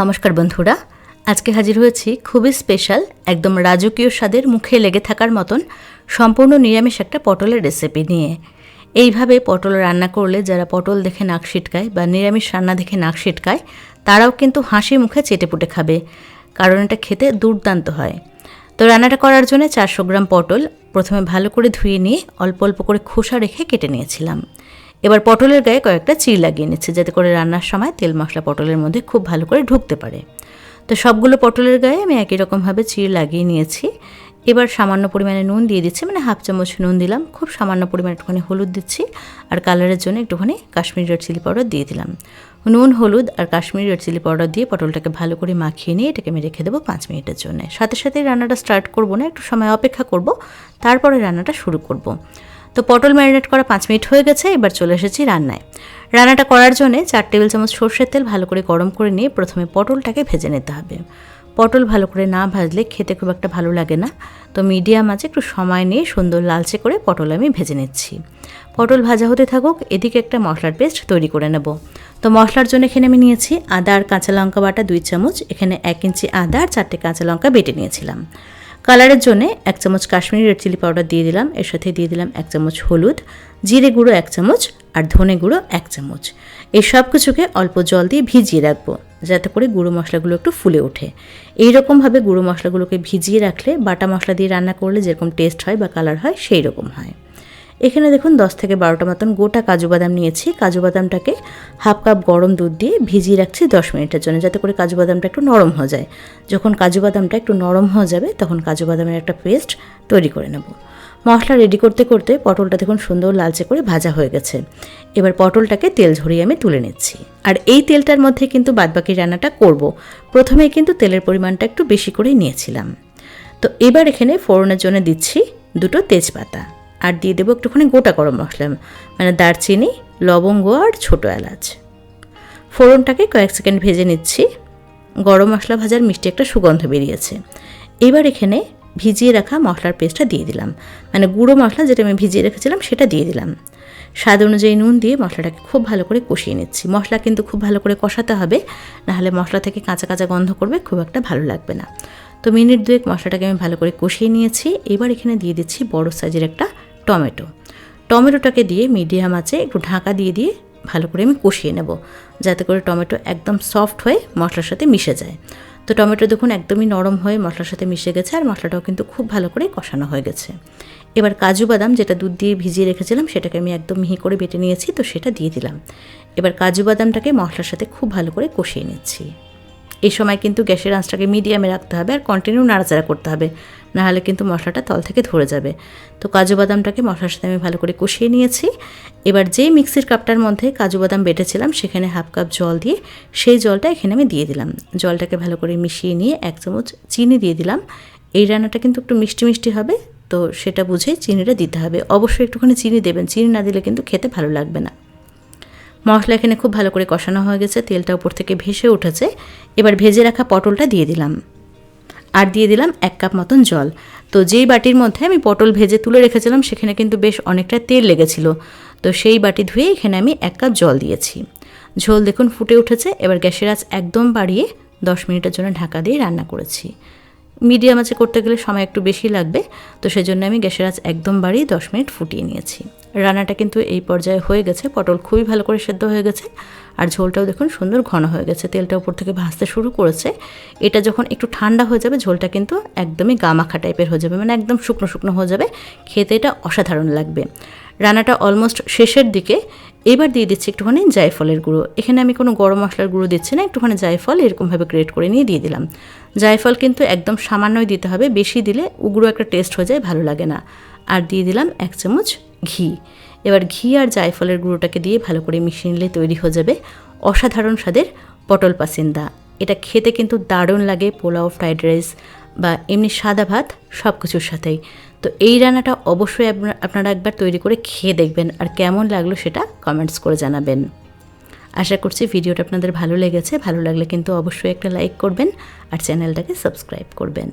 নমস্কার বন্ধুরা। আজকে হাজির হয়েছি খুবই স্পেশাল একদম রাজকীয় স্বাদের মুখে লেগে থাকার মতন সম্পূর্ণ নিরামিষ একটা পটলের রেসিপি নিয়ে। এইভাবে পটল রান্না করলে যারা পটল দেখে নাক ছিটকায় বা নিরামিষ রান্না দেখে নাক ছিটকায় তারাও কিন্তু হাসি মুখে চেটেপুটে খাবে, কারণ এটা খেতে দুর্দান্ত হয়। তো রান্নাটা করার জন্য চারশো গ্রাম পটল প্রথমে ভালো করে ধুয়ে নিয়ে অল্প অল্প করে খোসা রেখে কেটে নিয়েছিলাম। এবার পটলের গায়ে কয়েকটা চির লাগিয়ে নিচ্ছে, যাতে করে রান্নার সময় তেল মশলা পটলের মধ্যে খুব ভালো করে ঢুকতে পারে। তো সবগুলো পটলের গায়ে আমি একই রকমভাবে চির লাগিয়ে নিয়েছি। এবার সামান্য পরিমাণে নুন দিয়ে দিচ্ছি মানে হাফ চামচ নুন দিলাম, খুব সামান্য পরিমাণে একটুখানি হলুদ দিচ্ছি, আর কালারের জন্য একটুখানি কাশ্মীরি রেড চিলি পাউডার দিয়ে দিলাম। নুন, হলুদ আর কাশ্মীরি রেড চিলি পাউডার দিয়ে পটলটাকে ভালো করে মাখিয়ে নিয়ে এটাকে আমি রেখে দেবো পাঁচ মিনিটের জন্য। সাথে সাথে রান্নাটা স্টার্ট করব না, একটু সময় অপেক্ষা করব, তারপরে রান্নাটা শুরু করব। তো পটল ম্যারিনেট করা পাঁচ মিনিট হয়ে গেছে, এবার চলে এসেছি রান্নায়। রান্নাটা করার জন্য চার টেবিল চামচ সর্ষের তেল ভালো করে গরম করে নিয়ে প্রথমে পটলটাকে ভেজে নিতে হবে। পটল ভালো করে না ভাজলে খেতে খুব একটা ভালো লাগে না। তো মিডিয়াম আছে, একটু সময় নিয়ে সুন্দর লালচে করে পটল আমি ভেজে নিচ্ছি। পটল ভাজা হতে থাকুক, এদিকে একটা মশলার পেস্ট তৈরি করে নেব। তো মশলার জন্য এখানে আমি নিয়েছি আদা আর কাঁচা লঙ্কা বাটা দুই চামচ, এখানে এক ইঞ্চি আদা আর চারটে কাঁচা লঙ্কা বেটে নিয়েছিলাম। কালারের জন্য এক চামচ কাশ্মীরি রেড চিলি পাউডার দিয়ে দিলাম। এর সাথে দিয়ে দিলাম এক চামচ হলুদ, জিরে গুঁড়ো এক চামচ আর ধনে গুঁড়ো এক চামচ। এই সব কিছুকে অল্প জল দিয়ে ভিজিয়ে রাখব, যাতে করে গুঁড়ো মশলাগুলো একটু ফুলে ওঠে। এই রকমভাবে গুঁড়ো মশলাগুলোকে ভিজিয়ে রাখলে বাটা মশলা দিয়ে রান্না করলে যেরকম টেস্ট হয় বা কালার হয় সেই রকম হয়। এখানে দেখুন দশ থেকে বারোটা মতন গোটা কাজু বাদাম নিয়েছি। কাজু বাদামটাকে হাফ কাপ গরম দুধ দিয়ে ভিজিয়ে রাখছি দশ মিনিটের জন্য, যাতে করে কাজু বাদামটা একটু নরম হয়ে যায়। যখন কাজু বাদামটা একটু নরম হয়ে যাবে, তখন কাজু বাদামের একটা পেস্ট তৈরি করে নেব। মশলা রেডি করতে করতে পটলটা দেখুন সুন্দর লালচে করে ভাজা হয়ে গেছে। এবার পটলটাকে তেল ঝরিয়ে আমি তুলে নিচ্ছি। আর এই তেলটার মধ্যে কিন্তু বাদবাকি রান্নাটা করব। প্রথমেই কিন্তু তেলের পরিমাণটা একটু বেশি করেই নিয়েছিলাম। তো এবার এখানে ফোড়নের জন্য দিচ্ছি দুটো তেজপাতা। আর দিয়ে দেবো একটুখানি গোটা গরম মশলা মানে দারচিনি, লবঙ্গ আর ছোটো এলাচ। ফোড়নটাকে কয়েক সেকেন্ড ভেজে নিচ্ছি। গরম মশলা ভাজার মিষ্টি একটা সুগন্ধ বেরিয়েছে। এবার এখানে ভিজিয়ে রাখা মশলার পেস্টটা দিয়ে দিলাম। মানে গুঁড়ো মশলা যেটা আমি ভিজিয়ে রেখেছিলাম সেটা দিয়ে দিলাম। স্বাদ অনুযায়ী নুন দিয়ে মশলাটাকে খুব ভালো করে কষিয়ে নিচ্ছি। মশলা কিন্তু খুব ভালো করে কষাতে হবে, নাহলে মশলা থেকে কাঁচা কাঁচা গন্ধ করবে, খুব একটা ভালো লাগবে না। তো মিনিট দুয়েক মশলাটাকে আমি ভালো করে কষিয়ে নিয়েছি। এবার এখানে দিয়ে দিচ্ছি বড় সাইজের একটা টমেটো। টমেটোটাকে দিয়ে মিডিয়াম আছে একটু ঢাকা দিয়ে দিয়ে ভালো করে আমি কষিয়ে নেব, যাতে করে টমেটো একদম সফট হয়ে মশলার সাথে মিশে যায়। তো টমেটো দেখুন একদমই নরম হয়ে মশলার সাথে মিশে গেছে আর মশলাটাও কিন্তু খুব ভালো করে কষানো হয়ে গেছে। এবার কাজু বাদাম যেটা দুধ দিয়ে ভিজিয়ে রেখেছিলাম সেটাকে আমি একদম মিহি করে বেটে নিয়েছি, তো সেটা দিয়ে দিলাম। এবার কাজু বাদামটাকে মশলার সাথে খুব ভালো করে কষিয়ে নিচ্ছি। এই সময় কিন্তু গ্যাসের আঁচটাকে মিডিয়ামে রাখতে হবে আর কন্টিনিউ নাড়াচাড়া করতে হবে। নাহলে কিন্তু মশলাটা তল থেকে ধরে যাবে। তো কাজু বাদামটাকে মশলার সাথে আমি ভালো করে কষিয়ে নিয়েছি। এবার যেই মিক্সির কাপটার মধ্যে কাজু বাদাম বেটেছিলাম, সেখানে হাফ কাপ জল দিয়ে সেই জলটা এখানে আমি দিয়ে দিলাম। জলটাকে ভালো করে মিশিয়ে নিয়ে এক চামচ চিনি দিয়ে দিলাম। এই রান্নাটা কিন্তু একটু মিষ্টি মিষ্টি হবে, তো সেটা বুঝে চিনিটা দিতে হবে। অবশ্যই একটুখানি চিনি দেবেন। চিনি না দিলে কিন্তু খেতে ভালো লাগবে না। মশলা এখানে খুব ভালো করে কষানো হয়ে গেছে, তেলটা উপর থেকে ভেসে উঠেছে। এবার ভেজে রাখা পটলটা দিয়ে দিলাম। আর দিয়ে দিলাম এক কাপ মতন জল। তো যেই বাটির মধ্যে আমি পটল ভেজে তুলে রেখেছিলাম, সেখানে কিন্তু বেশ অনেকটা তেল লেগেছিল। তো সেই বাটি ধুয়ে এখানে আমি এক কাপ জল দিয়েছি। ঝোল দেখুন ফুটে উঠেছে, এবার গ্যাসের আঁচ একদম বাড়িয়ে দশ মিনিটের জন্য ঢাকা দিয়ে রান্না করেছি। মিডিয়াম আঁচে করতে গেলে সময় একটু বেশি লাগবে, তো সেজন্য আমি গ্যাসের আঁচ একদম বাড়িয়ে দশ মিনিট ফুটিয়ে নিয়েছি। রান্নাটা কিন্তু এই পর্যায়ে হয়ে গেছে, পটল খুবই ভালো করে সেদ্ধ হয়ে গেছে, আর ঝোলটাও দেখুন সুন্দর ঘন হয়ে গেছে, তেলটা উপর থেকে ভাজতে শুরু করেছে। এটা যখন একটু ঠান্ডা হয়ে যাবে, ঝোলটা কিন্তু একদমই গামাখা টাইপের হয়ে যাবে মানে একদম শুকনো শুকনো হয়ে যাবে, খেতে এটা অসাধারণ লাগবে। রান্নাটা অলমোস্ট শেষের দিকে এবার দিয়ে দিচ্ছি একটুখানি জায়ফলের গুঁড়ো। এখানে আমি কোনো গরম মশলার গুঁড়ো দিচ্ছি না, একটুখানি জায়ফল এরকমভাবে গ্রেট করে নিয়ে দিয়ে দিলাম। জায়ফল কিন্তু একদম সামান্যই দিতে হবে, বেশি দিলে উগ্র একটা টেস্ট হয়ে যায়, ভালো লাগে না। আর দিয়ে দিলাম এক চামচ ঘি। এবার ঘি আর জায়ফলের গুঁড়োটাকে দিয়ে ভালো করে মিশিয়ে নিলে তৈরি হয়ে যাবে অসাধারণ স্বাদের পটল পাসিন্দা। এটা খেতে কিন্তু দারুণ লাগে, পোলাও, ফ্রাইড রাইস বা এমনি সাদা ভাত সব কিছুর সাথেই। তো এই রান্নাটা অবশ্যই আপনারা একবার তৈরি করে খেয়ে দেখবেন আর কেমন লাগল সেটা কমেন্টস করে জানাবেন। আশা করছি ভিডিওটা আপনাদের ভালো লেগেছে। ভালো লাগলে কিন্তু অবশ্যই একটা লাইক করবেন আর চ্যানেলটাকে সাবস্ক্রাইব করবেন।